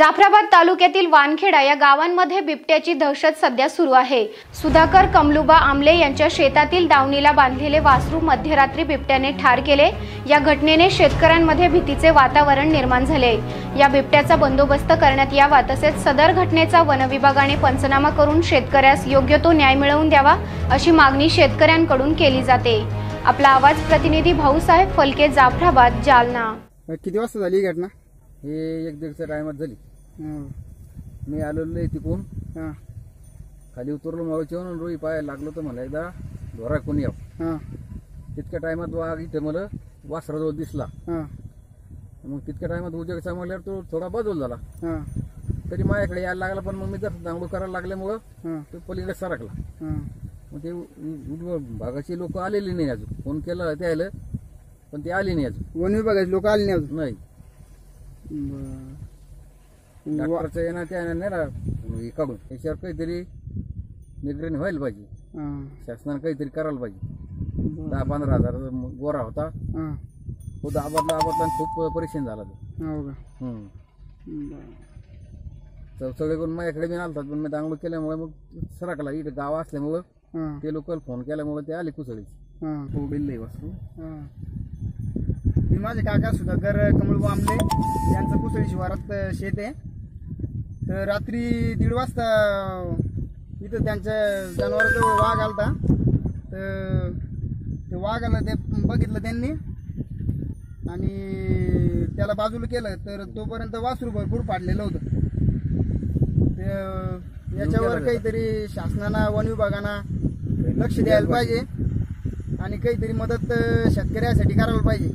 जाफराबाद तालुक्यातील वानखेडा या गावांमध्ये बिबट्याची दहशत सध्या सुरू आहे. सुधाकर कमलुबा आमले यांच्या शेतातील दावणीला बांधलेले वासरू मध्यरात्री बिबट्याने ठार केले. या घटनेने शेतकऱ्यांमध्ये भीतीचे वातावरण निर्माण झाले. या बिबट्याचा बंदोबस्त करण्यात यावा तसेच सदर घटनेचा वनविभागाने पंचनामा करून शेतकऱ्यास योग्य तो न्याय मिळवून द्यावा अशी मागणी शेतकऱ्यांकडून केली जाते. आपला आवाज प्रतिनिधी भाऊसाहेब फलके जाफराबाद जालना. किती वाजता झाली घटना? हे एक दीडच्या टायमात झाली. मी आलेलो आहे तिकून हं. खाली उतरलो म्हणून रोई पाय लागलो तर मला एकदा धोरा कोणी याव हं. तितक्या टायमात वाघ इथे मला वासराजवळ दिसला हं. मग तितक्या टायमात उद्या समजल्यावर तो थोडा बदल झाला हं. तरी माझ्याकडे यायला लागला पण मग मी जर दांगडू करायला लागल्यामुळं. तो पलीकडे सरकला हं. मग ते भागाची लोक आलेली नाही अजून फोन केला ते आलं पण ते आले नाही अजून वन विभागाचे लोक आले नाही अजून नाही डॉक्टरचं येणार ते येणार नाही ना हे काढून याच्यावर काहीतरी निगराणी व्हायला पाहिजे हं. शासनानं काहीतरी करायला पाहिजे. दहा पंधरा हजार गोरा होता हं. तो दाबातला आबातला आणि खूप परेशान झाला तो हो का हम्म. बरं. चौचळे करून माझ्याकडे मी आलतात पण मी दांगडू केल्यामुळे मग सरकला इथं गाव असल्यामुळं हं. ते लोक फोन केल्यामुळे ते आले कुसळी हं. वासरू हं. मी माझे काका सुधाकर कमळ बांबले यांचं कुसळी शिवारात शेत आहे तर रात्री दीड वाजता इथं त्यांच्या जनावरांजवळ वाघ आलता. तर ते वाघाला ते बघितलं त्यांनी. आणि त्याला बाजूला केलं तर तोपर्यंत वासरू भरपूर पाडलेलं होतं. ते याच्यावर काहीतरी शासनानं वन विभागानं लक्ष द्यायला पाहिजे. आणि काहीतरी मदत शेतकऱ्यासाठी करायला पाहिजे.